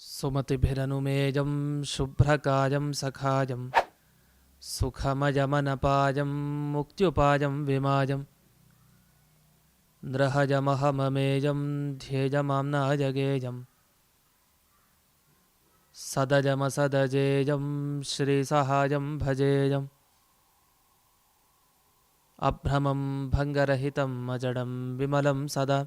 सुमतिभिरनुमेजं शुभ्रकायं सखायं सुखमजमनपायं मुक्त्युपायं विमाजं। नृहजमहममेजं ध्येयमाम्नाजगेयं सदजमसदजेयं श्रीसहायं भजेयम् अभ्रमं भङ्गरहितम् अजडं विमलं सदा।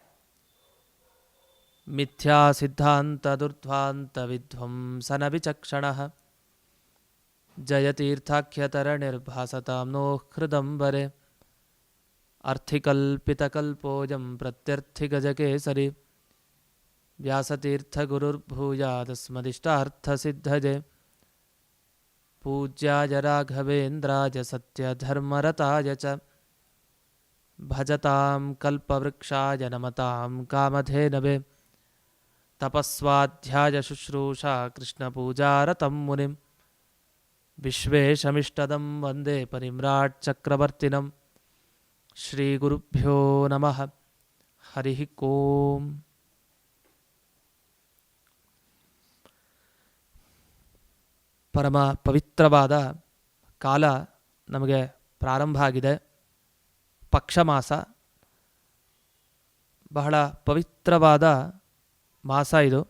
मिथ्यासिद्धान्तदुर्ध्वान्तविध्वंसनविचक्षणः जयतीर्थाख्यतरनिर्भासतां नोः हृदम्बरे। अर्थिकल्पितकल्पोऽयं प्रत्यर्थिगजकेसरि। व्यासतीर्थगुरुर्भूयादस्मदिष्टार्थसिद्धजे। पूज्याय राघवेन्द्राय सत्यधर्मरताय च। भजतां कल्पवृक्षाय नमतां कामधेनवे। तपस्वाध्यायशुश्रूषा कृष्णपूजारतं मुनिं विश्वेशमिष्टदं वन्दे परिम्राट् चक्रवर्तिनं श्रीगुरुभ्यो नमः हरिः ओम् ಪರಮ ಪವಿತ್ರವಾದ ಕಾಲ ನಮಗೆ ಪ್ರಾರಂಭ ಆಗಿದೆ ಪಕ್ಷಮಾಸ ಬಹಳ ಪವಿತ್ರವಾದ ಮಾಸ ಇದು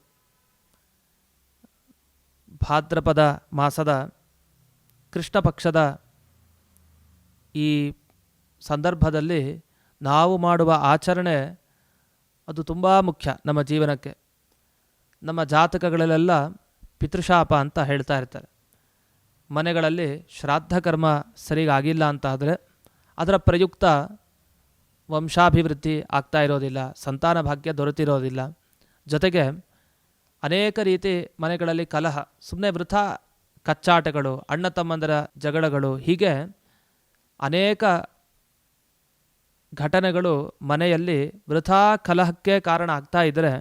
ಭಾದ್ರಪದ ಮಾಸದ ಕೃಷ್ಣ ಪಕ್ಷದ ಈ ಸಂದರ್ಭದಲ್ಲಿ ನಾವು ಮಾಡುವ ಆಚರಣೆ ಅದು ತುಂಬ ಮುಖ್ಯ ನಮ್ಮ ಜೀವನಕ್ಕೆ. ನಮ್ಮ ಜಾತಕಗಳಲ್ಲೆಲ್ಲ ಪಿತೃಶಾಪ ಅಂತ ಹೇಳ್ತಾ ಇರ್ತಾರೆ. ಮನೆಗಳಲ್ಲಿ ಶ್ರಾದ್ದ ಕರ್ಮ ಸರಿಗಾಗಿಲ್ಲ ಅಂತ ಆದರೆ ಅದರ ಪ್ರಯುಕ್ತ ವಂಶಾಭಿವೃದ್ಧಿ ಆಗ್ತಾ ಇರೋದಿಲ್ಲ, ಸಂತಾನ ಭಾಗ್ಯ ದೊರೆತಿರೋದಿಲ್ಲ. ಜೊತೆಗೆ ಅನೇಕ ರೀತಿ ಮನೆಗಳಲ್ಲಿ ಕಲಹ ಸುಮ್ಮನೆ ವೃಥ ಕಚ್ಚಾಟಗಳು, ಅಣ್ಣ ತಮ್ಮಂದರ ಜಗಳಗಳು, ಹೀಗೆ ಅನೇಕ ಘಟನೆಗಳು ಮನೆಯಲ್ಲಿ ವೃಥಾ ಕಲಹಕ್ಕೆ ಕಾರಣ ಆಗ್ತಾ ಇದ್ದರೆ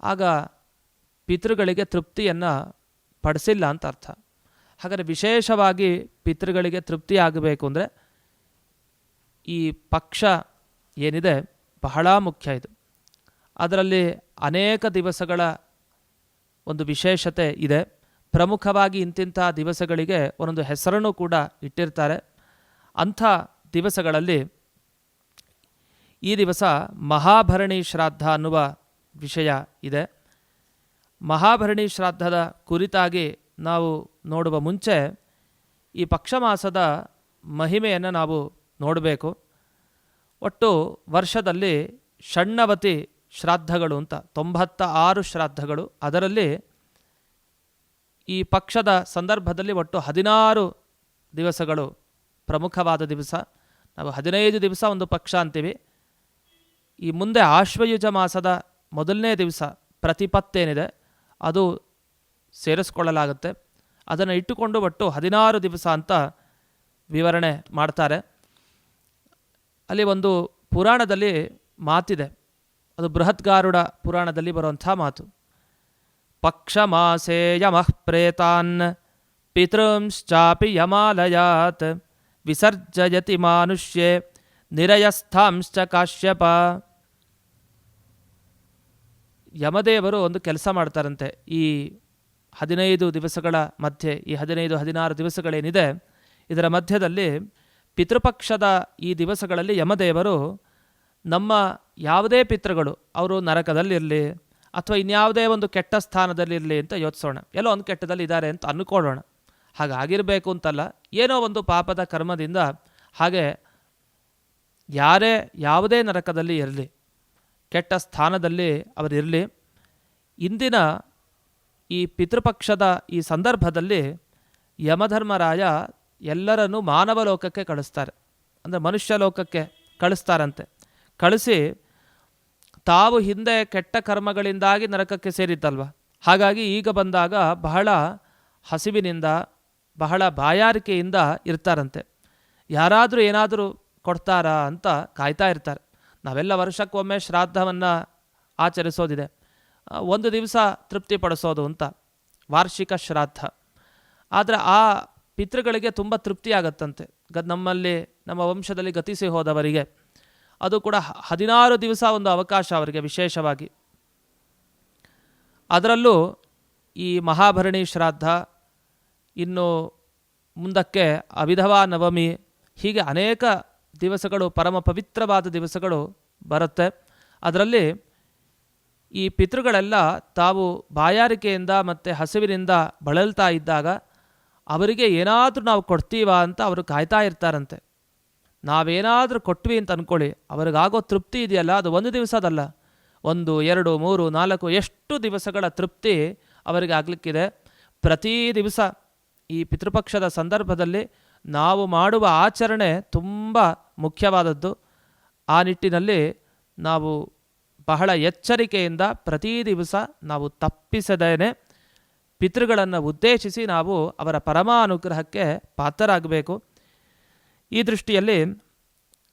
ಆಗ ಪಿತೃಗಳಿಗೆ ತೃಪ್ತಿಯನ್ನು ಪಡಿಸಿಲ್ಲ ಅಂತ ಅರ್ಥ. ಹಾಗಾದರೆ ವಿಶೇಷವಾಗಿ ಪಿತೃಗಳಿಗೆ ತೃಪ್ತಿ ಆಗಬೇಕು ಅಂದರೆ ಈ ಪಕ್ಷ ಏನಿದೆ ಬಹಳ ಮುಖ್ಯ ಇದು. ಅದರಲ್ಲಿ ಅನೇಕ ದಿವಸಗಳ ಒಂದು ವಿಶೇಷತೆ ಇದೆ. ಪ್ರಮುಖವಾಗಿ ಇಂತಿಂಥ ದಿವಸಗಳಿಗೆ ಒಂದೊಂದು ಹೆಸರನ್ನು ಕೂಡ ಇಟ್ಟಿರ್ತಾರೆ. ಅಂಥ ದಿವಸಗಳಲ್ಲಿ ಈ ದಿವಸ ಮಹಾಭರಣಿ ಶ್ರಾದ್ದ ಅನ್ನುವ ವಿಷಯ ಇದೆ. ಮಹಾಭರಣಿ ಶ್ರಾದ್ದದ ಕುರಿತಾಗಿ ನಾವು ನೋಡುವ ಮುಂಚೆ ಈ ಪಕ್ಷಮಾಸದ ಮಹಿಮೆಯನ್ನು ನಾವು ನೋಡಬೇಕು. ಒಟ್ಟು ವರ್ಷದಲ್ಲಿ ಷಣ್ಣವತಿ ಶ್ರಾದ್ದಗಳು ಅಂತ, ತೊಂಬತ್ತ ಆರು ಶ್ರಾದ್ದಗಳು. ಅದರಲ್ಲಿ ಈ ಪಕ್ಷದ ಸಂದರ್ಭದಲ್ಲಿ ಒಟ್ಟು ಹದಿನಾರು ದಿವಸಗಳು ಪ್ರಮುಖವಾದ ದಿವಸ. ನಾವು ಹದಿನೈದು ದಿವಸ ಒಂದು ಪಕ್ಷ ಅಂತೀವಿ. ಈ ಮುಂದೆ ಆಶ್ವಯುಜ ಮಾಸದ ಮೊದಲನೇ ದಿವಸ ಪ್ರತಿಪತ್ತೇನಿದೆ, ಅದು ಸೇರಿಸ್ಕೊಳ್ಳಲಾಗುತ್ತೆ. ಅದನ್ನು ಇಟ್ಟುಕೊಂಡು ಒಟ್ಟು ಹದಿನಾರು ದಿವಸ ಅಂತ ವಿವರಣೆ ಮಾಡ್ತಾರೆ. ಅಲ್ಲಿ ಒಂದು ಪುರಾಣದಲ್ಲಿ ಮಾತಿದೆ. ಅದು ಬೃಹತ್ಗಾರುಡ ಪುರಾಣದಲ್ಲಿ ಬರುವಂಥ ಮಾತು. ಪಕ್ಷಮಾಸೇ ಯಮಃ ಪ್ರೇತಾನ್, ಪಿತೃಂಶ್ಚಾಪಿ ಯಮಾಲಯಾತ್, ವಿಸರ್ಜಯತಿ ಮಾನುಷ್ಯೆ, ನಿರಯಸ್ಥಾಂಶ್ಚ ಕಾಶ್ಯಪ. ಯಮದೇವರು ಒಂದು ಕೆಲಸ ಮಾಡ್ತಾರಂತೆ. ಈ ಹದಿನೈದು ದಿವಸಗಳ ಮಧ್ಯೆ, ಈ ಹದಿನೈದು, ಹದಿನಾರು ದಿವಸಗಳೇನಿದೆ, ಇದರ ಮಧ್ಯದಲ್ಲಿ ಪಿತೃಪಕ್ಷದ ಈ ದಿವಸಗಳಲ್ಲಿ ಯಮದೇವರು ನಮ್ಮ ಯಾವುದೇ ಪಿತೃಗಳು, ಅವರು ನರಕದಲ್ಲಿರಲಿ ಅಥವಾ ಇನ್ಯಾವುದೇ ಒಂದು ಕೆಟ್ಟ ಸ್ಥಾನದಲ್ಲಿರಲಿ ಅಂತ ಯೋಚಿಸೋಣ. ಎಲ್ಲೋ ಒಂದು ಕೆಟ್ಟದಲ್ಲಿ ಇದ್ದಾರೆ ಅಂತ ಅಂದ್ಕೊಳ್ಳೋಣ ಹಾಗಾಗಿರಬೇಕು ಅಂತಲ್ಲ, ಏನೋ ಒಂದು ಪಾಪದ ಕರ್ಮದಿಂದ ಹಾಗೆ ಯಾರೇ ಯಾವುದೇ ನರಕದಲ್ಲಿ ಇರಲಿ, ಕೆಟ್ಟ ಸ್ಥಾನದಲ್ಲಿ ಅವರಿರಲಿ ಇಂದಿನ ಈ ಪಿತೃಪಕ್ಷದ ಈ ಸಂದರ್ಭದಲ್ಲಿ ಯಮಧರ್ಮರಾಯ ಎಲ್ಲರನ್ನೂ ಮಾನವ ಲೋಕಕ್ಕೆ ಕಳಿಸ್ತಾರೆ. ಅಂದರೆ ಮನುಷ್ಯ ಲೋಕಕ್ಕೆ ಕಳಿಸ್ತಾರಂತೆ. ಕಳಿಸಿ ತಾವು ಹಿಂದೆ ಕೆಟ್ಟ ಕರ್ಮಗಳಿಂದಾಗಿ ನರಕಕ್ಕೆ ಸೇರಿದ್ದಲ್ವ? ಹಾಗಾಗಿ ಈಗ ಬಂದಾಗ ಬಹಳ ಹಸಿವಿನಿಂದ, ಬಹಳ ಬಾಯಾರಿಕೆಯಿಂದ ಇರ್ತಾರಂತೆ. ಯಾರಾದರೂ ಏನಾದರೂ ಕೊಡ್ತಾರಾ ಅಂತ ಕಾಯ್ತಾ ಇರ್ತಾರೆ. ನಾವೆಲ್ಲ ವರ್ಷಕ್ಕೊಮ್ಮೆ ಶ್ರಾದ್ದವನ್ನು ಆಚರಿಸೋದಿದೆ. ಒಂದು ದಿವಸ ತೃಪ್ತಿಪಡಿಸೋದು ಅಂತ. ವಾರ್ಷಿಕ ಶ್ರಾದ್ದ. ಆದರೆ ಆ ಪಿತೃಗಳಿಗೆ ತುಂಬ ತೃಪ್ತಿ ಆಗತ್ತಂತೆ ಗ ನಮ್ಮಲ್ಲಿ, ನಮ್ಮ ವಂಶದಲ್ಲಿ ಗತಿಸಿ ಹೋದವರಿಗೆ. ಅದು ಕೂಡ ಹದಿನಾರು ದಿವಸ ಒಂದು ಅವಕಾಶ ಅವರಿಗೆ ವಿಶೇಷವಾಗಿ. ಅದರಲ್ಲೂ ಈ ಮಹಾಭರಣಿ ಶ್ರಾದ್ದ ಇನ್ನು ಮುಂದಕ್ಕೆ ಅವಿಧವಾ ನವಮಿ ಹೀಗೆ ಅನೇಕ ದಿವಸಗಳು ಪರಮ ಪವಿತ್ರವಾದ ದಿವಸಗಳು ಬರುತ್ತೆ. ಅದರಲ್ಲಿ ಈ ಪಿತೃಗಳೆಲ್ಲ ತಾವು ಬಾಯಾರಿಕೆಯಿಂದ ಮತ್ತು ಹಸಿವಿನಿಂದ ಬಳಲ್ತಾ ಇದ್ದಾಗ ಅವರಿಗೆ ಏನಾದರೂ ನಾವು ಕೊಡ್ತೀವ ಅಂತ ಅವರು ಕಾಯ್ತಾ ಇರ್ತಾರಂತೆ. ನಾವೇನಾದರೂ ಕೊಟ್ವಿ ಅಂತ ಅಂದ್ಕೊಳ್ಳಿ ಅವರಿಗಾಗೋ ತೃಪ್ತಿ ಇದೆಯಲ್ಲ? ಅದು ಒಂದು ದಿವಸದಲ್ಲ ಒಂದು, ಎರಡು, ಮೂರು, ನಾಲ್ಕು, ಎಷ್ಟು ದಿವಸಗಳ ತೃಪ್ತಿ ಅವರಿಗೆ ಆಗಲಿಕ್ಕಿದೆ. ಪ್ರತಿ ದಿವಸ ಈ ಪಿತೃಪಕ್ಷದ ಸಂದರ್ಭದಲ್ಲಿ ನಾವು ಮಾಡುವ ಆಚರಣೆ ತುಂಬ ಮುಖ್ಯವಾದದ್ದು. ಆ ನಿಟ್ಟಿನಲ್ಲಿ ನಾವು ಬಹಳ ಎಚ್ಚರಿಕೆಯಿಂದ ಪ್ರತಿ ದಿವಸ ನಾವು ತಪ್ಪಿಸದೇನೆ ಪಿತೃಗಳನ್ನು ಉದ್ದೇಶಿಸಿ ನಾವು ಅವರ ಪರಮಾನುಗ್ರಹಕ್ಕೆ ಪಾತ್ರರಾಗಬೇಕು. ಈ ದೃಷ್ಟಿಯಲ್ಲಿ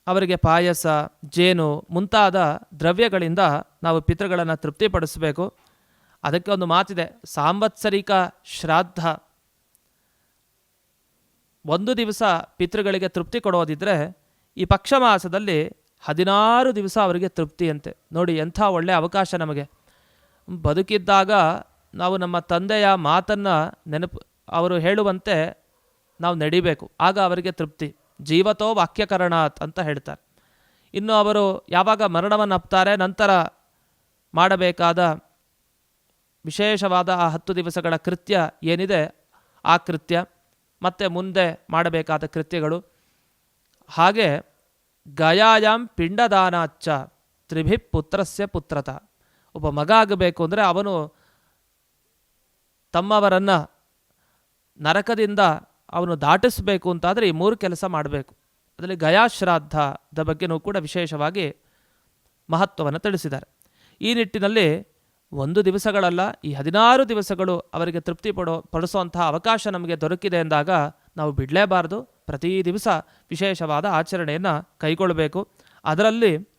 ಅವರಿಗೆ ಪಾಯಸ, ಜೇನು ಮುಂತಾದ ದ್ರವ್ಯಗಳಿಂದ ನಾವು ಪಿತೃಗಳನ್ನು ತೃಪ್ತಿಪಡಿಸಬೇಕು. ಅದಕ್ಕೆ ಒಂದು ಮಾತಿದೆ, ಸಾಂವತ್ಸರಿಕ ಶ್ರಾದ್ದ. ಒಂದು ದಿವಸ ಪಿತೃಗಳಿಗೆ ತೃಪ್ತಿ ಕೊಡೋದಿದ್ದರೆ ಈ ಪಕ್ಷ ಮಾಸದಲ್ಲಿ ಹದಿನಾರು ದಿವಸ ಅವರಿಗೆ ತೃಪ್ತಿಯಂತೆ. ನೋಡಿ, ಎಂಥ ಒಳ್ಳೆಯ ಅವಕಾಶ ನಮಗೆ. ಬದುಕಿದ್ದಾಗ ನಾವು ನಮ್ಮ ತಂದೆಯ ಮಾತನ್ನು ನೆನಪು, ಅವರು ಹೇಳುವಂತೆ ನಾವು ನಡಿಬೇಕು. ಆಗ ಅವರಿಗೆ ತೃಪ್ತಿ. ಜೀವತೋ ವಾಕ್ಯಕರಣಾತ್ ಅಂತ ಹೇಳ್ತಾರೆ. ಇನ್ನು ಅವರು ಯಾವಾಗ ಮರಣವನ್ನು ಅಪ್ತಾರೆ, ನಂತರ ಮಾಡಬೇಕಾದ ವಿಶೇಷವಾದ ಆ ಹತ್ತು ದಿವಸಗಳ ಕೃತ್ಯ ಏನಿದೆ? ಆ ಕೃತ್ಯ, ಮತ್ತು ಮುಂದೆ ಮಾಡಬೇಕಾದ ಕೃತ್ಯಗಳು. ಹಾಗೆ ಗಯಾಯಾಮ್ ಪಿಂಡದಾನಾಚ್ಚ ತ್ರಿಭಿ ಪುತ್ರಸ್ಯ ಪುತ್ರತ. ಒಬ್ಬ ಮಗ ಆಗಬೇಕು ಅಂದರೆ ಅವನು ತಮ್ಮವರನ್ನು ನರಕದಿಂದ ಅವನು ದಾಟಿಸಬೇಕು ಅಂತಾದರೆ ಈ ಮೂರು ಕೆಲಸ ಮಾಡಬೇಕು. ಅದರಲ್ಲಿ ಗಯಾಶ್ರಾದ್ದದ ಬಗ್ಗೆನೂ ಕೂಡ ವಿಶೇಷವಾಗಿ ಮಹತ್ವವನ್ನು ತಿಳಿಸಿದ್ದಾರೆ. ಈ ನಿಟ್ಟಿನಲ್ಲಿ ಒಂದು ದಿವಸಗಳಲ್ಲ, ಈ ಹದಿನಾರು ದಿವಸಗಳು ಅವರಿಗೆ ತೃಪ್ತಿ ಪಡೋ, ಪಡಿಸುವಂತಹ ಅವಕಾಶ ನಮಗೆ ದೊರಕಿದೆ ಎಂದಾಗ ನಾವು ಬಿಡಲೇಬಾರದು. ಪ್ರತಿ ದಿವಸ ವಿಶೇಷವಾದ ಆಚರಣೆಯನ್ನು ಕೈಗೊಳ್ಳಬೇಕು. ಅದರಲ್ಲಿ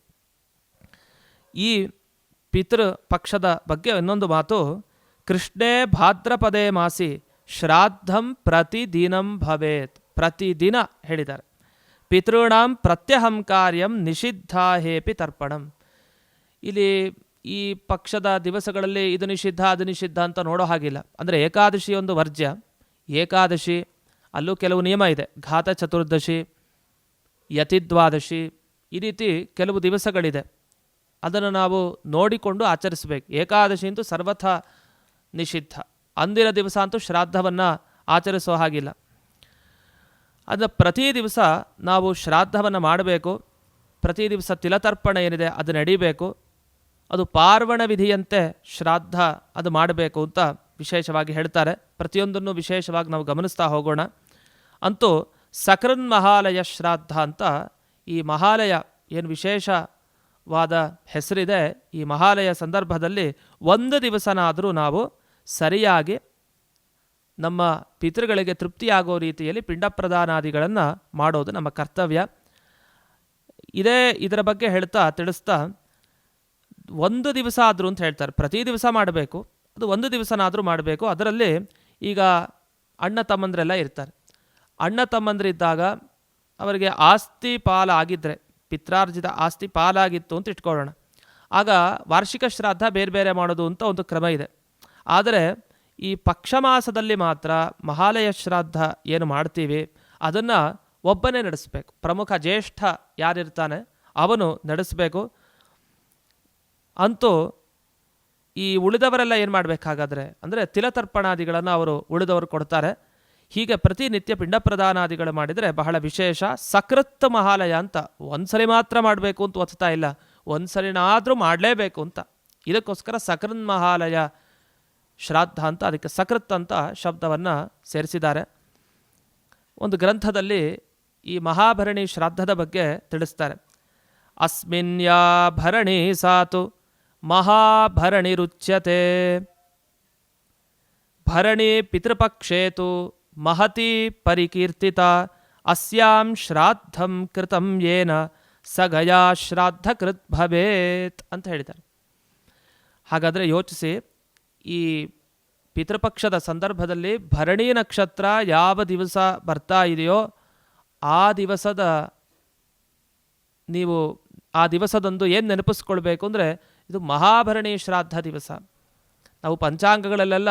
ಈ ಪಿತೃ ಪಕ್ಷದ ಬಗ್ಗೆ ಇನ್ನೊಂದು ಮಾತು, ಕೃಷ್ಣೇ ಭಾದ್ರಪದೇ ಮಾಸಿ ಶ್ರಾದ್ದಂ ಪ್ರತಿದಿನಂ ಭವೇತ್. ಪ್ರತಿದಿನ ಹೇಳಿದ್ದಾರೆ. ಪಿತೃಣಾಂ ಪ್ರತ್ಯಹಂ ಕಾರ್ಯಂ ನಿಷಿದ್ಧ ಹೇಪಿ ತರ್ಪಣಂ. ಇಲ್ಲಿ ಈ ಪಕ್ಷದ ದಿವಸಗಳಲ್ಲಿ ಇದು ನಿಷಿದ್ಧ, ಅದು ನಿಷಿದ್ಧ ಅಂತ ನೋಡೋ ಹಾಗಿಲ್ಲ. ಅಂದರೆ ಏಕಾದಶಿ ಒಂದು ವರ್ಜ್ಯ. ಏಕಾದಶಿ, ಅಲ್ಲೂ ಕೆಲವು ನಿಯಮ ಇದೆ. ಘಾತ ಚತುರ್ದಶಿ, ಯತಿದ್ವಾದಶಿ, ಈ ರೀತಿ ಕೆಲವು ದಿವಸಗಳಿದೆ. ಅದನ್ನು ನಾವು ನೋಡಿಕೊಂಡು ಆಚರಿಸಬೇಕು. ಏಕಾದಶಿ ಅಂತೂ ಸರ್ವಥ ನಿಷಿದ್ಧ. ಅಂದಿನ ದಿವಸ ಅಂತೂ ಶ್ರಾದ್ದವನ್ನು ಆಚರಿಸೋ ಹಾಗಿಲ್ಲ. ಅದನ್ನು ಪ್ರತಿ ದಿವಸ ನಾವು ಶ್ರಾದ್ದವನ್ನು ಮಾಡಬೇಕು. ಪ್ರತಿ ದಿವಸ ತಿಲತರ್ಪಣ ಏನಿದೆ ಅದು ನಡೀಬೇಕು. ಅದು ಪಾರ್ವಣ ವಿಧಿಯಂತೆ ಶ್ರಾದ್ದ ಅದು ಮಾಡಬೇಕು ಅಂತ ವಿಶೇಷವಾಗಿ ಹೇಳ್ತಾರೆ. ಪ್ರತಿಯೊಂದನ್ನು ವಿಶೇಷವಾಗಿ ನಾವು ಗಮನಿಸ್ತಾ ಹೋಗೋಣ. ಅಂತೂ ಸಕೃನ್ ಮಹಾಲಯ ಶ್ರಾದ್ದ ಅಂತ ಈ ಮಹಾಲಯ ಏನು ವಿಶೇಷವಾದ ಹೆಸರಿದೆ. ಈ ಮಹಾಲಯ ಸಂದರ್ಭದಲ್ಲಿ ಒಂದು ದಿವಸನಾದರೂ ನಾವು ಸರಿಯಾಗಿ ನಮ್ಮ ಪಿತೃಗಳಿಗೆ ತೃಪ್ತಿಯಾಗೋ ರೀತಿಯಲ್ಲಿ ಪಿಂಡ ಪ್ರದಾನಾದಿಗಳನ್ನು ಮಾಡೋದು ನಮ್ಮ ಕರ್ತವ್ಯ. ಇದೇ ಇದರ ಬಗ್ಗೆ ಹೇಳ್ತಾ, ತಿಳಿಸ್ತಾ, ಒಂದು ದಿವಸ ಆದರೂ ಅಂತ ಹೇಳ್ತಾರೆ. ಪ್ರತಿ ದಿವಸ ಮಾಡಬೇಕು. ಅದು ಒಂದು ದಿವಸನಾದರೂ ಮಾಡಬೇಕು. ಅದರಲ್ಲಿ ಈಗ ಅಣ್ಣ ತಮ್ಮಂದರೆಲ್ಲ ಇರ್ತಾರೆ. ಅಣ್ಣ ತಮ್ಮಂದರಿದ್ದಾಗ ಅವರಿಗೆ ಆಸ್ತಿ ಪಾಲಾಗಿದ್ದರೆ ಪಿತ್ರಾರ್ಜಿತ ಆಸ್ತಿ ಪಾಲಾಗಿತ್ತು ಅಂತ ಇಟ್ಕೊಳ್ಳೋಣ. ಆಗ ವಾರ್ಷಿಕ ಶ್ರಾದ್ದ ಬೇರೆ ಬೇರೆ ಮಾಡೋದು ಅಂತ ಒಂದು ಕ್ರಮ ಇದೆ. ಆದರೆ ಈ ಪಕ್ಷ ಮಾಸದಲ್ಲಿ ಮಾತ್ರ ಮಹಾಲಯ ಶ್ರಾದ್ದ ಏನು ಮಾಡ್ತೀವಿ, ಅದನ್ನು ಒಬ್ಬನೇ ನಡೆಸಬೇಕು. ಪ್ರಮುಖ ಜ್ಯೇಷ್ಠ ಯಾರಿರ್ತಾನೆ, ಅವನು ನಡೆಸಬೇಕು. ಅಂತೂ ಈ ಉಳಿದವರೆಲ್ಲ ಏನು ಮಾಡಬೇಕಾಗಾದ್ರೆ, ಅಂದರೆ ತಿಲತರ್ಪಣಾದಿಗಳನ್ನು ಅವರು ಉಳಿದವರು ಕೊಡ್ತಾರೆ. ಹೀಗೆ ಪ್ರತಿನಿತ್ಯ ಪಿಂಡ ಪ್ರದಾನಾದಿಗಳು ಮಾಡಿದರೆ ಬಹಳ ವಿಶೇಷ. ಸಕೃತ್ ಮಹಾಲಯ ಅಂತ ಒಂದ್ಸಲಿ ಮಾತ್ರ ಮಾಡಬೇಕು ಅಂತ ಒತ್ತಾ ಇಲ್ಲ. ಒಂದ್ಸಲಿನಾದರೂ ಮಾಡಲೇಬೇಕು ಅಂತ. ಇದಕ್ಕೋಸ್ಕರ ಸಕೃನ್ ಮಹಾಲಯ ಶ್ರಾದ್ದ ಅಂತ, ಅದಕ್ಕೆ ಸಕೃತ್ ಅಂತ ಶಬ್ದವನ್ನು ಸೇರಿಸಿದ್ದಾರೆ. ಒಂದು ಗ್ರಂಥದಲ್ಲಿ ಈ ಮಹಾಭರಣಿ ಶ್ರಾದ್ದದ ಬಗ್ಗೆ ತಿಳಿಸ್ತಾರೆ. ಅಸ್ಮಿನ್ಯಾ ಭರಣಿ ಸಾತು, ಮಹಾಭರಣಿ ರುಚ್ಯತೆ. ಭರಣಿ ಪಿತೃಪಕ್ಷೇತು, ಮಹತಿ ಪರಿಕೀರ್ತಿತ, ಅಸ್ಯಾಂ ಶ್ರಾದ್ದಂ ಕೃತಂ ಯೇನ, ಸಗಯಾ ಗಯಾ ಶ್ರಾದ್ದ ಕೃತ್ ಭವೇತ್ ಅಂತ ಹೇಳಿದ್ದಾರೆ. ಹಾಗಾದರೆ ಯೋಚಿಸಿ ಈ ಪಿತೃಪಕ್ಷದ ಸಂದರ್ಭದಲ್ಲಿ ಭರಣಿ ನಕ್ಷತ್ರ ಯಾವ ದಿವಸ ಬರ್ತಾ ಇದೆಯೋ ಆ ದಿವಸದ ನೀವು ಆ ದಿವಸದಂದು ಏನು ನೆನಪಿಸ್ಕೊಳ್ಬೇಕು ಅಂದರೆ ಇದು ಮಹಾಭರಣಿ ಶ್ರಾದ್ದ ದಿವಸ. ನಾವು ಪಂಚಾಂಗಗಳಲ್ಲೆಲ್ಲ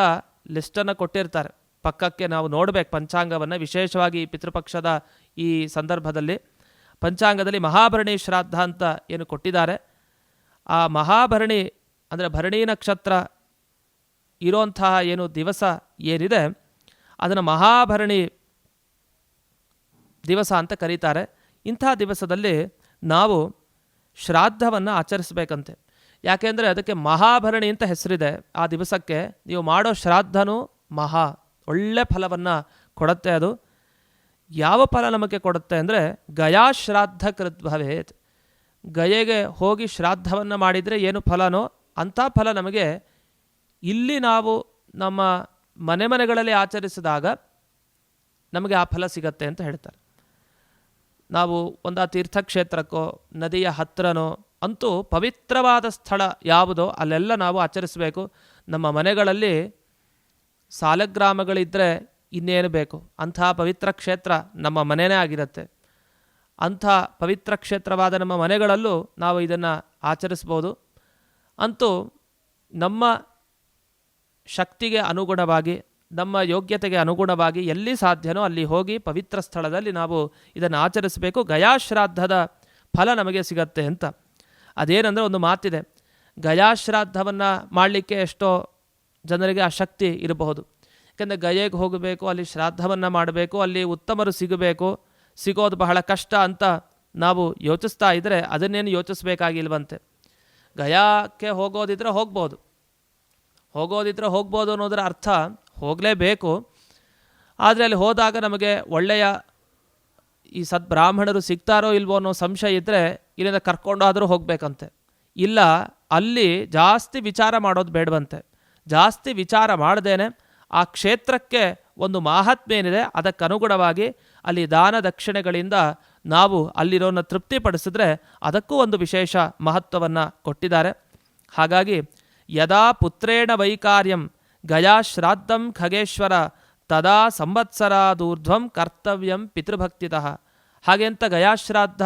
ಲಿಸ್ಟನ್ನು ಕೊಟ್ಟಿರ್ತಾರೆ. ಪಕ್ಕಕ್ಕೆ ನಾವು ನೋಡಬೇಕು ಪಂಚಾಂಗವನ್ನು ವಿಶೇಷವಾಗಿ ಪಿತೃಪಕ್ಷದ ಈ ಸಂದರ್ಭದಲ್ಲಿ. ಪಂಚಾಂಗದಲ್ಲಿ ಮಹಾಭರಣಿ ಶ್ರಾದ್ದ ಅಂತ ಏನು ಕೊಟ್ಟಿದ್ದಾರೆ. ಆ ಮಹಾಭರಣಿ ಅಂದರೆ ಭರಣಿ ನಕ್ಷತ್ರ ಇರೋಂತಹ ಏನು ದಿವಸ ಏನಿದೆ, ಅದನ್ನು ಮಹಾಭರಣಿ ದಿವಸ ಅಂತ ಕರೀತಾರೆ. ಇಂಥ ದಿವಸದಲ್ಲಿ ನಾವು ಶ್ರಾದ್ದವನ್ನು ಆಚರಿಸಬೇಕಂತೆ. ಯಾಕೆಂದರೆ ಅದಕ್ಕೆ ಮಹಾಭರಣಿ ಅಂತ ಹೆಸರಿದೆ. ಆ ದಿವಸಕ್ಕೆ ನೀವು ಮಾಡೋ ಶ್ರಾದ್ದನೂ ಮಹಾ, ಒಳ್ಳೆ ಫಲವನ್ನು ಕೊಡುತ್ತೆ ಅದು. ಯಾವ ಫಲ ನಮಗೆ ಕೊಡುತ್ತೆ ಅಂದರೆ ಗಯಾ ಶ್ರಾದ್ದ ಕೃತ್ ಭವೇತ್. ಗಯೆಗೆ ಹೋಗಿ ಶ್ರಾದ್ದವನ್ನು ಮಾಡಿದರೆ ಏನು ಫಲನೋ ಅಂಥ ಫಲ ನಮಗೆ ಇಲ್ಲಿ ನಾವು ನಮ್ಮ ಮನೆ ಮನೆಗಳಲ್ಲಿ ಆಚರಿಸಿದಾಗ ನಮಗೆ ಆ ಫಲ ಸಿಗತ್ತೆ ಅಂತ ಹೇಳ್ತಾರೆ. ನಾವು ಒಂದು ತೀರ್ಥಕ್ಷೇತ್ರಕ್ಕೋ, ನದಿಯ ಹತ್ತಿರನೋ ಅಂತೂ ಪವಿತ್ರವಾದ ಸ್ಥಳ ಯಾವುದೋ ಅಲ್ಲೆಲ್ಲ ನಾವು ಆಚರಿಸಬೇಕು. ನಮ್ಮ ಮನೆಗಳಲ್ಲಿ ಸಾಲಗ್ರಾಮಗಳಿದ್ದರೆ ಇನ್ನೇನು ಬೇಕು? ಅಂಥ ಪವಿತ್ರ ಕ್ಷೇತ್ರ ನಮ್ಮ ಮನೆಯೇ ಆಗಿರುತ್ತೆ. ಅಂಥ ಪವಿತ್ರ ಕ್ಷೇತ್ರವಾದ ನಮ್ಮ ಮನೆಗಳಲ್ಲೂ ನಾವು ಇದನ್ನು ಆಚರಿಸ್ಬೋದು. ಅಂತೂ ನಮ್ಮ ಶಕ್ತಿಗೆ ಅನುಗುಣವಾಗಿ, ನಮ್ಮ ಯೋಗ್ಯತೆಗೆ ಅನುಗುಣವಾಗಿ ಎಲ್ಲಿ ಸಾಧ್ಯನೋ ಅಲ್ಲಿ ಹೋಗಿ ಪವಿತ್ರ ಸ್ಥಳದಲ್ಲಿ ನಾವು ಇದನ್ನು ಆಚರಿಸಬೇಕು. ಗಯಾಶ್ರಾದ್ದದ ಫಲ ನಮಗೆ ಸಿಗತ್ತೆ ಅಂತ. ಅದೇನಂದರೆ ಒಂದು ಮಾತಿದೆ. ಗಯಾಶ್ರಾದ್ದವನ್ನು ಮಾಡಲಿಕ್ಕೆ ಎಷ್ಟೋ ಜನರಿಗೆ ಆ ಶಕ್ತಿ ಇರಬಹುದು. ಯಾಕೆಂದರೆ ಗಯೆಗೆ ಹೋಗಬೇಕು, ಅಲ್ಲಿ ಶ್ರಾದ್ದವನ್ನು ಮಾಡಬೇಕು, ಅಲ್ಲಿ ಉತ್ತಮರು ಸಿಗಬೇಕು, ಸಿಗೋದು ಬಹಳ ಕಷ್ಟ ಅಂತ ನಾವು ಯೋಚಿಸ್ತಾ ಇದ್ದರೆ ಅದನ್ನೇನು ಯೋಚಿಸ್ಬೇಕಾಗಿಲ್ವಂತೆ. ಗಯಾಕ್ಕೆ ಹೋಗೋದಿದ್ರೆ ಹೋಗ್ಬೋದು. ಹೋಗೋದಿದ್ರೆ ಹೋಗ್ಬೋದು ಅನ್ನೋದರ ಅರ್ಥ ಹೋಗಲೇಬೇಕು. ಆದರೆ ಅಲ್ಲಿ ಹೋದಾಗ ನಮಗೆ ಒಳ್ಳೆಯ ಈ ಸದ್ಬ್ರಾಹ್ಮಣರು ಸಿಗ್ತಾರೋ ಇಲ್ವೋ ಅನ್ನೋ ಸಂಶಯ ಇದ್ದರೆ ಇಲ್ಲಿಂದ ಕರ್ಕೊಂಡಾದರೂ ಹೋಗಬೇಕಂತೆ. ಇಲ್ಲ, ಅಲ್ಲಿ ಜಾಸ್ತಿ ವಿಚಾರ ಮಾಡೋದು ಬೇಡವಂತೆ. ಜಾಸ್ತಿ ವಿಚಾರ ಮಾಡದೇನೆ ಆ ಕ್ಷೇತ್ರಕ್ಕೆ ಒಂದು ಮಹಾತ್ಮೆ ಏನಿದೆ ಅದಕ್ಕನುಗುಣವಾಗಿ ಅಲ್ಲಿ ದಾನ ದಕ್ಷಿಣೆಗಳಿಂದ ನಾವು ಅಲ್ಲಿರೋನ ತೃಪ್ತಿಪಡಿಸಿದ್ರೆ ಅದಕ್ಕೂ ಒಂದು ವಿಶೇಷ ಮಹತ್ವವನ್ನು ಕೊಟ್ಟಿದ್ದಾರೆ. ಹಾಗಾಗಿ ಯದಾ ಪುತ್ರೇಣ ವೈಕಾರ್ಯಂ ಗಯಾ ಶ್ರಾದ್ದಂ ಖಗೇಶ್ವರ ತದಾ ಸಂವತ್ಸರಾದೂರ್ಧ್ವಂ ಕರ್ತವ್ಯಂ ಪಿತೃಭಕ್ತಿತಃ ಹಾಗೆ ಅಂತ ಗಯಾಶ್ರಾದ್ದ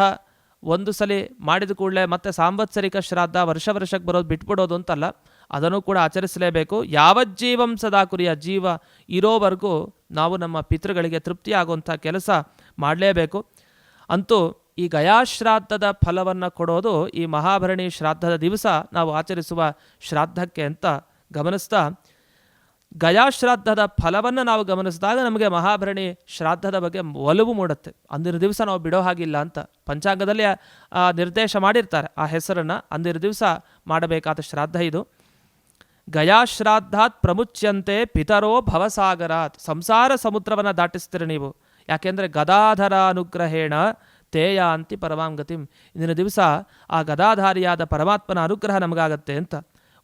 ಒಂದು ಸಲ ಮಾಡಿದ ಕೂಡಲೇ ಮತ್ತೆ ಸಾಂವತ್ಸರಿಕ ಶ್ರಾದ್ದ ವರ್ಷ ವರ್ಷಕ್ಕೆ ಬರೋದು ಬಿಟ್ಬಿಡೋದು ಅಂತಲ್ಲ, ಅದನ್ನು ಕೂಡ ಆಚರಿಸಲೇಬೇಕು. ಯಾವಜ್ಜೀವಂ ಸದಾ ಕುರಿಯ ಜೀವ ಇರೋವರೆಗೂ ನಾವು ನಮ್ಮ ಪಿತೃಗಳಿಗೆ ತೃಪ್ತಿಯಾಗುವಂಥ ಕೆಲಸ ಮಾಡಲೇಬೇಕು. ಅಂತೂ ಈ ಗಯಾಶ್ರಾದ್ದದ ಫಲವನ್ನು ಕೊಡೋದು ಈ ಮಹಾಭರಣಿ ಶ್ರಾದ್ದದ ದಿವಸ ನಾವು ಆಚರಿಸುವ ಶ್ರಾದ್ದಕ್ಕೆ ಅಂತ ಗಮನಿಸ್ತಾ, ಗಯಾಶ್ರಾದ್ದದ ಫಲವನ್ನು ನಾವು ಗಮನಿಸಿದಾಗ ನಮಗೆ ಮಹಾಭರಣಿ ಶ್ರಾದ್ದದ ಬಗ್ಗೆ ಒಲವು ಮೂಡುತ್ತೆ. ಅಂದಿನ ದಿವಸ ನಾವು ಬಿಡೋ ಹಾಗಿಲ್ಲ ಅಂತ ಪಂಚಾಂಗದಲ್ಲಿ ಆ ನಿರ್ದೇಶ ಮಾಡಿರ್ತಾರೆ. ಆ ಹೆಸರನ್ನು ಅಂದಿನ ದಿವಸ ಮಾಡಬೇಕಾದ ಶ್ರಾದ್ದ ಇದು. ಗಯಾಶ್ರಾದ್ದಾತ್ ಪ್ರಮುಚ್ಯಂತೆ ಪಿತರೋ ಭವಸಾಗರಾತ್. ಸಂಸಾರ ಸಮುದ್ರವನ್ನು ದಾಟಿಸ್ತೀರಿ ನೀವು. ಯಾಕೆಂದರೆ ಗದಾಧರ ಅನುಗ್ರಹೇಣ ತೇಯಾಂತಿ ಪರಮಾಂಗತಿಂ ಇಂದಿನ ದಿವಸ ಆ ಗದಾಧಾರಿಯಾದ ಪರಮಾತ್ಮನ ಅನುಗ್ರಹ ನಮಗಾಗತ್ತೆ ಅಂತ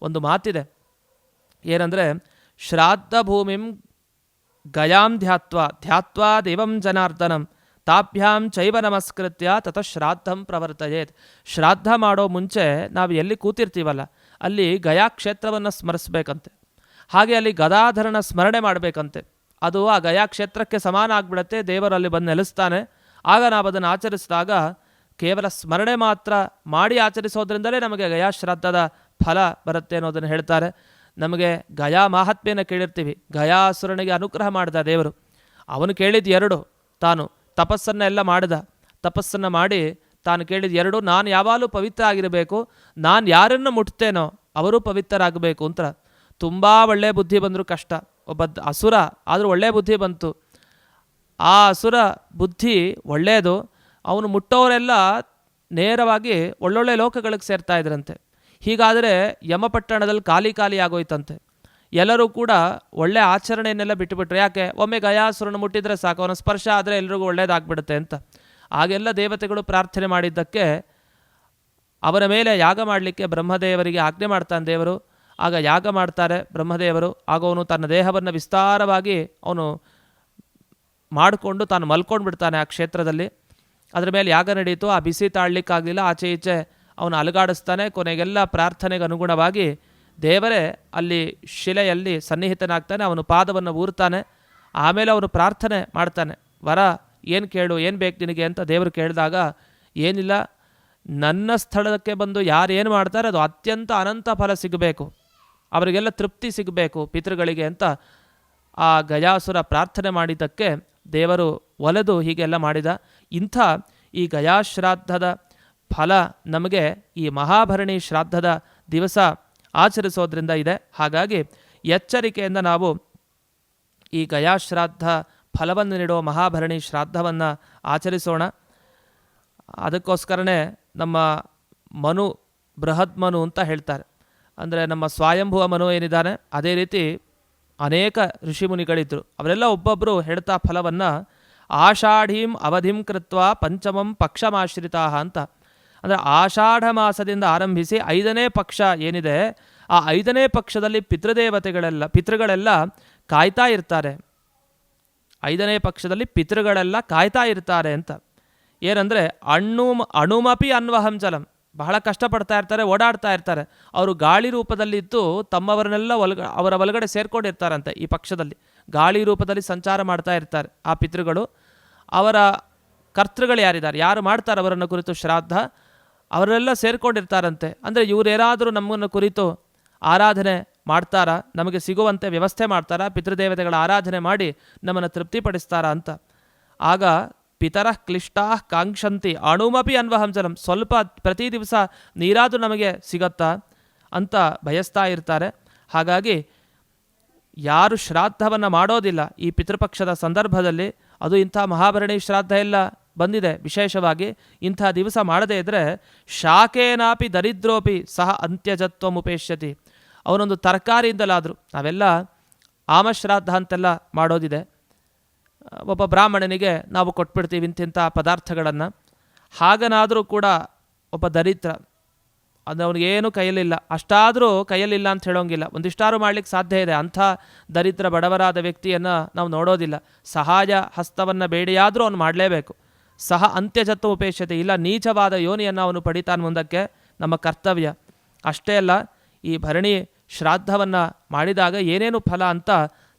ಒಂದು ಮಾತಿದೆ. ಏನಂದರೆ ಶ್ರಾದ್ದ ಭೂಮಿಂ ಗಯಾಂ ಧ್ಯಾತ್ವ, ಧ್ಯಾತ್ವಾ ದೇವಂ ಜನಾರ್ದನಂ, ತಾಭ್ಯಾಂ ಚೈವ ನಮಸ್ಕೃತ್ಯ ತತ ಶ್ರಾದ್ದಂ ಪ್ರವರ್ತಯೇತ್. ಶ್ರಾದ್ದ ಮಾಡೋ ಮುಂಚೆ ನಾವು ಎಲ್ಲಿ ಕೂತಿರ್ತೀವಲ್ಲ, ಅಲ್ಲಿ ಗಯಾ ಕ್ಷೇತ್ರವನ್ನು ಸ್ಮರಿಸ್ಬೇಕಂತೆ. ಹಾಗೆ ಅಲ್ಲಿ ಗದಾಧರನ ಸ್ಮರಣೆ ಮಾಡಬೇಕಂತೆ. ಅದು ಆ ಗಯಾ ಕ್ಷೇತ್ರಕ್ಕೆ ಸಮಾನ ಆಗ್ಬಿಡತ್ತೆ, ದೇವರು ಅಲ್ಲಿ ಬಂದು ನೆಲೆಸ್ತಾನೆ ಆಗ ನಾವು ಅದನ್ನು ಆಚರಿಸಿದಾಗ ಕೇವಲ ಸ್ಮರಣೆ ಮಾತ್ರ ಮಾಡಿ ಆಚರಿಸೋದ್ರಿಂದಲೇ ನಮಗೆ ಗಯಾ ಶ್ರಾದ್ದದ ಫಲ ಬರುತ್ತೆ ಅನ್ನೋದನ್ನು ಹೇಳ್ತಾರೆ. ನಮಗೆ ಗಯಾ ಮಾಹಾತ್ಮ್ಯನ ಕೇಳಿರ್ತೀವಿ. ಗಯಾಸುರನಿಗೆ ಅನುಗ್ರಹ ಮಾಡಿದ ದೇವರು. ಅವನು ಕೇಳಿದ ಎರಡು, ತಾನು ತಪಸ್ಸನ್ನು ಎಲ್ಲ ಮಾಡಿದ. ತಪಸ್ಸನ್ನು ಮಾಡಿ ತಾನು ಕೇಳಿದ ಎರಡು, ನಾನು ಯಾವಾಗಲೂ ಪವಿತ್ರ ಆಗಿರಬೇಕು, ನಾನು ಯಾರನ್ನು ಮುಟ್ತೇನೋ ಅವರು ಪವಿತ್ರರಾಗಬೇಕು ಅಂತ. ತುಂಬ ಒಳ್ಳೆಯ ಬುದ್ಧಿ ಬಂದರೂ ಕಷ್ಟ. ಒಬ್ಬ ಅಸುರ, ಆದರೂ ಒಳ್ಳೆಯ ಬುದ್ಧಿ ಬಂತು. ಆ ಅಸುರ ಬುದ್ಧಿ ಒಳ್ಳೆಯದು, ಅವನು ಮುಟ್ಟೋರೆಲ್ಲ ನೇರವಾಗಿ ಒಳ್ಳೊಳ್ಳೆ ಲೋಕಗಳಿಗೆ ಸೇರ್ತಾ ಇದ್ರಂತೆ. ಹೀಗಾದರೆ ಯಮಪಟ್ಟಣದಲ್ಲಿ ಖಾಲಿ ಖಾಲಿ ಆಗೋಯ್ತಂತೆ. ಎಲ್ಲರೂ ಕೂಡ ಒಳ್ಳೆ ಆಚರಣೆಯನ್ನೆಲ್ಲ ಬಿಟ್ಟುಬಿಟ್ರು. ಯಾಕೆ? ಒಮ್ಮೆ ಗಯಾಸುರನ ಮುಟ್ಟಿದರೆ ಸಾಕು, ಅವನ ಸ್ಪರ್ಶ ಆದರೆ ಎಲ್ರಿಗೂ ಒಳ್ಳೇದಾಗ್ಬಿಡುತ್ತೆ ಅಂತ. ಆಗೆಲ್ಲ ದೇವತೆಗಳು ಪ್ರಾರ್ಥನೆ ಮಾಡಿದ್ದಕ್ಕೆ ಅವರ ಮೇಲೆ ಯಾಗ ಮಾಡಲಿಕ್ಕೆ ಬ್ರಹ್ಮದೇವರಿಗೆ ಆಜ್ಞೆ ಮಾಡ್ತಾನೆ ದೇವರು. ಆಗ ಯಾಗ ಮಾಡ್ತಾರೆ ಬ್ರಹ್ಮದೇವರು. ಆಗ ಅವನು ತನ್ನ ದೇಹವನ್ನು ವಿಸ್ತಾರವಾಗಿ ಅವನು ಮಾಡಿಕೊಂಡು ತಾನು ಮಲ್ಕೊಂಡು ಬಿಡ್ತಾನೆ ಆ ಕ್ಷೇತ್ರದಲ್ಲಿ. ಅದರ ಮೇಲೆ ಯಾಗ ನಡೀತು ಆ ಬಿಸಿ ತಾಳ್ಲಿಕ್ಕಾಗಲಿಲ್ಲ, ಆಚೆ ಈಚೆ ಅವನು ಅಲುಗಾಡಿಸ್ತಾನೆ. ಕೊನೆಗೆಲ್ಲ ಪ್ರಾರ್ಥನೆಗೆ ಅನುಗುಣವಾಗಿ ದೇವರೇ ಅಲ್ಲಿ ಶಿಲೆಯಲ್ಲಿ ಸನ್ನಿಹಿತನಾಗ್ತಾನೆ, ಅವನು ಪಾದವನ್ನು ಊರ್ತಾನೆ. ಆಮೇಲೆ ಅವನು ಪ್ರಾರ್ಥನೆ ಮಾಡ್ತಾನೆ, ವರ, ಏನು ಕೇಳು, ಏನು ಬೇಕು ನಿನಗೆ? ಅಂತ ದೇವರು ಕೇಳಿದಾಗ, ಏನಿಲ್ಲ, ನನ್ನ ಸ್ಥಳಕ್ಕೆ ಬಂದು ಯಾರು ಏನು ಮಾಡ್ತಾರೆ, ಅದು ಅತ್ಯಂತ ಅನಂತ ಫಲ ಸಿಗಬೇಕು. ಅವರಿಗೆಲ್ಲ ತೃಪ್ತಿ ಸಿಗಬೇಕು ಪಿತೃಗಳಿಗೆ ಅಂತ ಆ ಗಜಾಸುರ ಪ್ರಾರ್ಥನೆ ಮಾಡಿದ್ದಕ್ಕೆ ದೇವರು ಒಲೆದು ಹೀಗೆಲ್ಲ ಮಾಡಿದ ಇಂಥ ಈ ಗಯಾಶ್ರಾದ್ದದ ಫಲ ನಮಗೆ ಈ ಮಹಾಭರಣಿ ಶ್ರಾದ್ದದ ದಿವಸ ಆಚರಿಸೋದ್ರಿಂದ ಇದೆ. ಹಾಗಾಗಿ ಎಚ್ಚರಿಕೆಯಿಂದ ನಾವು ಈ ಗಯಾಶ್ರಾದ್ದ ಫಲವನ್ನು ನೀಡುವ ಮಹಾಭರಣಿ ಶ್ರಾದ್ದವನ್ನು ಆಚರಿಸೋಣ. ಅದಕ್ಕೋಸ್ಕರನೇ ನಮ್ಮ ಮನು ಬೃಹತ್ ಮನು ಅಂತ ಹೇಳ್ತಾರೆ. ಅಂದರೆ ನಮ್ಮ ಸ್ವಯಂಭುವ ಮನು ಏನಿದ್ದಾನೆ, ಅದೇ ರೀತಿ ಅನೇಕ ಋಷಿಮುನಿಗಳಿದ್ದರು ಅವರೆಲ್ಲ ಒಬ್ಬೊಬ್ಬರು ಹೇಳ್ತಾ ಫಲವನ್ನು, ಆಷಾಢೀಂ ಅವಧಿಂ ಕೃತ್ವ ಪಂಚಮಂ ಪಕ್ಷಮಾಶ್ರಿತಾ ಅಂತ. ಅಂದರೆ ಆಷಾಢ ಮಾಸದಿಂದ ಆರಂಭಿಸಿ ಐದನೇ ಪಕ್ಷ ಏನಿದೆ, ಆ ಐದನೇ ಪಕ್ಷದಲ್ಲಿ ಪಿತೃದೇವತೆಗಳೆಲ್ಲ, ಪಿತೃಗಳೆಲ್ಲ ಕಾಯ್ತಾ ಇರ್ತಾರೆ. ಐದನೇ ಪಕ್ಷದಲ್ಲಿ ಪಿತೃಗಳೆಲ್ಲ ಕಾಯ್ತಾ ಇರ್ತಾರೆ ಅಂತ. ಏನಂದರೆ ಅಣ್ಣು ಅಣುಮಪಿ ಅನ್ವಹಂಚಲಂ ಬಹಳ ಕಷ್ಟಪಡ್ತಾ ಇರ್ತಾರೆ, ಓಡಾಡ್ತಾ ಇರ್ತಾರೆ. ಅವರು ಗಾಳಿ ರೂಪದಲ್ಲಿದ್ದು ತಮ್ಮವರನ್ನೆಲ್ಲ ಒಲ್ಗ, ಅವರ ಒಳಗಡೆ ಸೇರ್ಕೊಂಡಿರ್ತಾರಂತೆ ಈ ಪಕ್ಷದಲ್ಲಿ. ಗಾಳಿ ರೂಪದಲ್ಲಿ ಸಂಚಾರ ಮಾಡ್ತಾ ಇರ್ತಾರೆ ಆ ಪಿತೃಗಳು. ಅವರ ಕರ್ತೃಗಳು ಯಾರಿದ್ದಾರೆ? ಯಾರು ಮಾಡ್ತಾರೆ ಅವರನ್ನು ಕುರಿತು ಶ್ರಾದ್ದ? ಅವರೆಲ್ಲ ಸೇರ್ಕೊಂಡಿರ್ತಾರಂತೆ. ಅಂದರೆ ಇವರೇನಾದರೂ ನಮ್ಮನ್ನು ಕುರಿತು ಆರಾಧನೆ ಮಾಡ್ತಾರಾ? ನಮಗೆ ಸಿಗುವಂತೆ ವ್ಯವಸ್ಥೆ ಮಾಡ್ತಾರಾ? ಪಿತೃದೇವತೆಗಳ ಆರಾಧನೆ ಮಾಡಿ ನಮ್ಮನ್ನು ತೃಪ್ತಿಪಡಿಸ್ತಾರಾ ಅಂತ. ಆಗ ಪಿತರ ಕ್ಲಿಷ್ಟಾ ಕಾಂಕ್ಷಂತಿ ಅಣುಮಪಿ ಅನ್ವಹಂಸಲಂ ಸ್ವಲ್ಪ ಪ್ರತಿ ದಿವಸ ನೀರಾದರೂ ನಮಗೆ ಸಿಗತ್ತಾ ಅಂತ ಬಯಸ್ತಾ ಇರ್ತಾರೆ. ಹಾಗಾಗಿ ಯಾರು ಶ್ರಾದ್ದವನ್ನು ಮಾಡೋದಿಲ್ಲ ಈ ಪಿತೃಪಕ್ಷದ ಸಂದರ್ಭದಲ್ಲಿ. ಅದು ಇಂಥ ಮಹಾಭರಣಿ ಶ್ರಾದ್ದ ಎಲ್ಲ ಬಂದಿದೆ ವಿಶೇಷವಾಗಿ. ಇಂಥ ದಿವಸ ಮಾಡದೇ ಇದ್ದರೆ ಶಾಖೇನಾಪಿ ದರಿದ್ರೋಪಿ ಸಹ ಅಂತ್ಯಜತ್ವಮುಪೇಷ್ಯತಿ ಅವನೊಂದು ತರಕಾರಿಯಿಂದಲಾದರೂ. ನಾವೆಲ್ಲ ಆಮಶ್ರಾದ್ದ ಅಂತೆಲ್ಲ ಮಾಡೋದಿದೆ. ಒಬ್ಬ ಬ್ರಾಹ್ಮಣನಿಗೆ ನಾವು ಕೊಟ್ಬಿಡ್ತೀವಿ ಇಂತಿಂಥ ಪದಾರ್ಥಗಳನ್ನು. ಹಾಗನಾದರೂ ಕೂಡ ಒಬ್ಬ ದರಿದ್ರ, ಅದು ಅವನಿಗೇನು ಕೈಯಲ್ಲಿಲ್ಲ. ಅಷ್ಟಾದರೂ ಕೈಯಲ್ಲಿಲ್ಲ ಅಂತ ಹೇಳೋಂಗಿಲ್ಲ. ಒಂದಿಷ್ಟಾರು ಮಾಡ್ಲಿಕ್ಕೆ ಸಾಧ್ಯ ಇದೆ. ಅಂಥ ದರಿದ್ರ ಬಡವರಾದ ವ್ಯಕ್ತಿಯನ್ನು ನಾವು ನೋಡೋದಿಲ್ಲ. ಸಹಾಯ ಹಸ್ತವನ್ನು ಬೇಡಿಯಾದರೂ ಅವನು ಮಾಡಲೇಬೇಕು. ಸಹ ಅಂತ್ಯಜತ್ವ ಉಪೇಕ್ಷತೆ ಇಲ್ಲ. ನೀಚವಾದ ಯೋನಿಯನ್ನು ಅವನು ಪಡಿತಾನೆ ಮುಂದಕ್ಕೆ ನಮ್ಮ ಕರ್ತವ್ಯ. ಅಷ್ಟೇ ಅಲ್ಲ, ಈ ಭರಣಿ ಶ್ರಾದ್ದವನ್ನು ಮಾಡಿದಾಗ ಏನೇನು ಫಲ ಅಂತ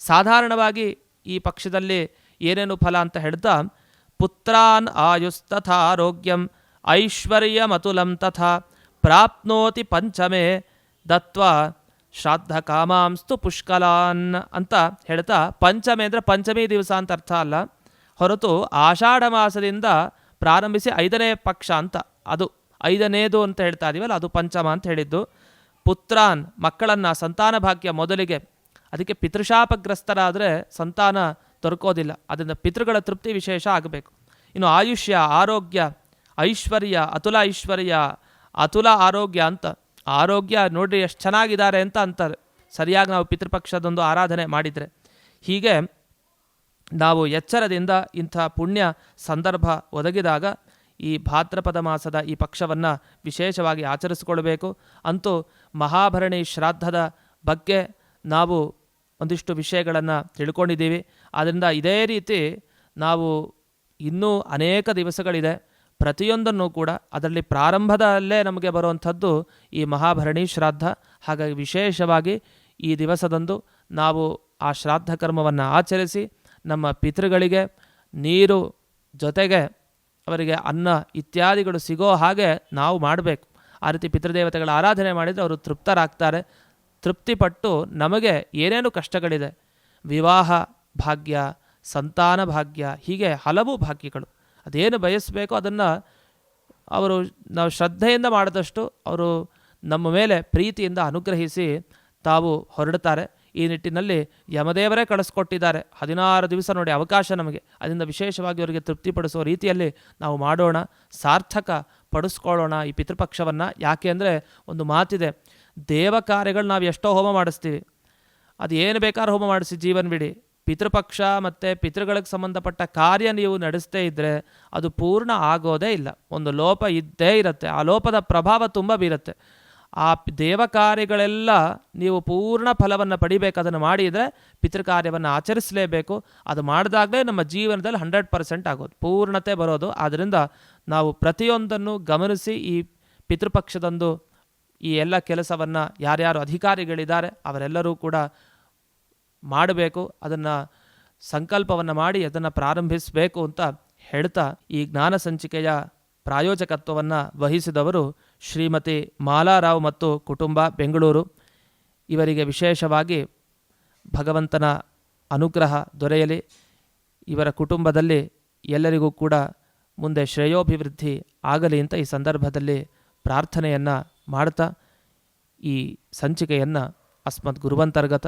ಸಾಧಾರಣವಾಗಿ ಈ ಪಕ್ಷದಲ್ಲಿ ಏನೇನು ಫಲ ಅಂತ ಹೇಳ್ತಾ, ಪುತ್ರಾನ್ ಆಯುಸ್ತಥಾ ಆರೋಗ್ಯಂ ಐಶ್ವರ್ಯ ಮತುಲಂ ತಥಾ ಪ್ರಾಪ್ನೋತಿ ಪಂಚಮೇ ದತ್ವ ಶ್ರಾದ್ದ ಕಾಮಾಂಸ್ತು ಪುಷ್ಕಲಾನ್ ಅಂತ ಹೇಳ್ತಾ, ಪಂಚಮೆ ಅಂದರೆ ಪಂಚಮಿ ದಿವಸ ಅಂತ ಅರ್ಥ ಅಲ್ಲ, ಹೊರತು ಆಷಾಢ ಮಾಸದಿಂದ ಪ್ರಾರಂಭಿಸಿ ಐದನೇ ಪಕ್ಷ ಅಂತ, ಅದು ಐದನೇದು ಅಂತ ಹೇಳ್ತಾ ಇದೀವಲ್ಲ, ಅದು ಪಂಚಮ ಅಂತ ಹೇಳಿದ್ದು. ಪುತ್ರಾನ್ ಮಕ್ಕಳನ್ನು ಸಂತಾನ ಭಾಗ್ಯ ಮೊದಲಿಗೆ, ಅದಕ್ಕೆ ಪಿತೃಶಾಪಗ್ರಸ್ತರಾದರೆ ಸಂತಾನ ದೊರಕೋದಿಲ್ಲ. ಅದರಿಂದ ಪಿತೃಗಳ ತೃಪ್ತಿ ವಿಶೇಷ ಆಗಬೇಕು. ಇನ್ನು ಆಯುಷ್ಯ, ಆರೋಗ್ಯ, ಐಶ್ವರ್ಯ, ಅತುಲ ಐಶ್ವರ್ಯ, ಅತುಲ ಆರೋಗ್ಯ ಅಂತ, ಆರೋಗ್ಯ ನೋಡಿರಿ ಎಷ್ಟು ಚೆನ್ನಾಗಿದ್ದಾರೆ ಅಂತ ಅಂತಾರೆ. ಸರಿಯಾಗಿ ನಾವು ಪಿತೃಪಕ್ಷದೊಂದು ಆರಾಧನೆ ಮಾಡಿದರೆ. ಹೀಗೆ ನಾವು ಎಚ್ಚರದಿಂದ ಇಂಥ ಪುಣ್ಯ ಸಂದರ್ಭ ಒದಗಿದಾಗ ಈ ಭಾದ್ರಪದ ಮಾಸದ ಈ ಪಕ್ಷವನ್ನು ವಿಶೇಷವಾಗಿ ಆಚರಿಸಿಕೊಳ್ಳಬೇಕು ಅಂತೂ ಮಹಾಭರಣಿ ಶ್ರಾದ್ದದ ಬಗ್ಗೆ ನಾವು ಒಂದಿಷ್ಟು ವಿಷಯಗಳನ್ನು ತಿಳ್ಕೊಂಡಿದ್ದೀವಿ. ಆದ್ದರಿಂದ ಇದೇ ರೀತಿ ನಾವು ಇನ್ನೂ ಅನೇಕ ದಿವಸಗಳಿದೆ. ಪ್ರತಿಯೊಂದನ್ನು ಕೂಡ ಅದರಲ್ಲಿ ಪ್ರಾರಂಭದಲ್ಲೇ ನಮಗೆ ಬರುವಂಥದ್ದು ಈ ಮಹಾಭರಣಿ ಶ್ರಾದ್ದ. ಹಾಗಾಗಿ ವಿಶೇಷವಾಗಿ ಈ ದಿವಸದಂದು ನಾವು ಆ ಶ್ರಾದ್ದ ಕರ್ಮವನ್ನು ಆಚರಿಸಿ ನಮ್ಮ ಪಿತೃಗಳಿಗೆ ನೀರು ಜೊತೆಗೆ ಅವರಿಗೆ ಅನ್ನ ಇತ್ಯಾದಿಗಳು ಸಿಗೋ ಹಾಗೆ ನಾವು ಮಾಡಬೇಕು. ಆ ರೀತಿ ಪಿತೃದೇವತೆಗಳ ಆರಾಧನೆ ಮಾಡಿದರೆ ಅವರು ತೃಪ್ತರಾಗ್ತಾರೆ. ತೃಪ್ತಿಪಟ್ಟು ನಮಗೆ ಏನೇನು ಕಷ್ಟಗಳಿದೆ. ವಿವಾಹ ಭಾಗ್ಯ, ಸಂತಾನ ಭಾಗ್ಯ, ಹೀಗೆ ಹಲವು ಭಾಗ್ಯಗಳು. ಅದೇನು ಬಯಸಬೇಕೋ ಅದನ್ನು ಅವರು ನಾವು ಶ್ರದ್ಧೆಯಿಂದ ಮಾಡಿದಷ್ಟು ಅವರು ನಮ್ಮ ಮೇಲೆ ಪ್ರೀತಿಯಿಂದ ಅನುಗ್ರಹಿಸಿ ತಾವು ಹೊರಡ್ತಾರೆ. ಈ ನಿಟ್ಟಿನಲ್ಲಿ ಯಮದೇವರೇ ಕಳಿಸ್ಕೊಟ್ಟಿದ್ದಾರೆ. ಹದಿನಾರು ದಿವಸ ನೋಡಿ ಅವಕಾಶ ನಮಗೆ. ಅದರಿಂದ ವಿಶೇಷವಾಗಿ ಅವರಿಗೆ ತೃಪ್ತಿಪಡಿಸುವ ರೀತಿಯಲ್ಲಿ ನಾವು ಮಾಡೋಣ. ಸಾರ್ಥಕ ಪಡಿಸ್ಕೊಳ್ಳೋಣ ಈ ಪಿತೃಪಕ್ಷವನ್ನು. ಯಾಕೆ ಅಂದರೆ ಒಂದು ಮಾತಿದೆ ದೇವ ಕಾರ್ಯಗಳು ನಾವು ಎಷ್ಟೋ ಹೋಮ ಮಾಡಿಸ್ತೀವಿ. ಅದು ಏನು ಬೇಕಾದ್ರೂ ಹೋಮ ಮಾಡಿಸಿ ಜೀವನ ಬಿಡಿ. ಪಿತೃಪಕ್ಷ ಮತ್ತು ಪಿತೃಗಳಿಗೆ ಸಂಬಂಧಪಟ್ಟ ಕಾರ್ಯ ನೀವು ನಡೆಸದೇ ಇದ್ದರೆ ಅದು ಪೂರ್ಣ ಆಗೋದೇ ಇಲ್ಲ. ಒಂದು ಲೋಪ ಇದ್ದೇ ಇರುತ್ತೆ. ಆ ಲೋಪದ ಪ್ರಭಾವ ತುಂಬ ಬೀರುತ್ತೆ. ಆ ದೇವ ಕಾರ್ಯಗಳೆಲ್ಲ ನೀವು ಪೂರ್ಣ ಫಲವನ್ನು ಪಡಿಬೇಕು. ಅದನ್ನು ಮಾಡಿದರೆ ಪಿತೃಕಾರ್ಯವನ್ನು ಆಚರಿಸಲೇಬೇಕು. ಅದು ಮಾಡಿದಾಗಲೇ ನಮ್ಮ ಜೀವನದಲ್ಲಿ ಹಂಡ್ರೆಡ್ ಪರ್ಸೆಂಟ್ ಆಗೋದು. ಪೂರ್ಣತೆ ಬರೋದು. ಆದ್ದರಿಂದ ನಾವು ಪ್ರತಿಯೊಂದನ್ನು ಗಮನಿಸಿ ಈ ಪಿತೃಪಕ್ಷದಂದು ಈ ಎಲ್ಲ ಕೆಲಸವನ್ನು ಯಾರ್ಯಾರು ಅಧಿಕಾರಿಗಳಿದ್ದಾರೆ ಅವರೆಲ್ಲರೂ ಕೂಡ ಮಾಡಬೇಕು, ಅದನ್ನು ಸಂಕಲ್ಪವನ್ನು ಮಾಡಿ, ಅದನ್ನು ಪ್ರಾರಂಭಿಸಬೇಕು ಅಂತ ಹೇಳ್ತಾ ಈ ಜ್ಞಾನ ಸಂಚಿಕೆಯ ಪ್ರಾಯೋಜಕತ್ವವನ್ನು ವಹಿಸಿದವರು ಶ್ರೀಮತಿ ಮಾಲಾರಾವ್ ಮತ್ತು ಕುಟುಂಬ ಬೆಂಗಳೂರು. ಇವರಿಗೆ ವಿಶೇಷವಾಗಿ ಭಗವಂತನ ಅನುಗ್ರಹ ದೊರೆಯಲಿ. ಇವರ ಕುಟುಂಬದಲ್ಲಿ ಎಲ್ಲರಿಗೂ ಕೂಡ ಮುಂದೆ ಶ್ರೇಯೋಭಿವೃದ್ಧಿ ಆಗಲಿ ಅಂತ ಈ ಸಂದರ್ಭದಲ್ಲಿ ಪ್ರಾರ್ಥನೆಯನ್ನು ಮಾಡ್ತಾ ಈ ಸಂಚಿಕೆಯನ್ನು ಅಸ್ಮದ್ ಗುರುವಂತರ್ಗತ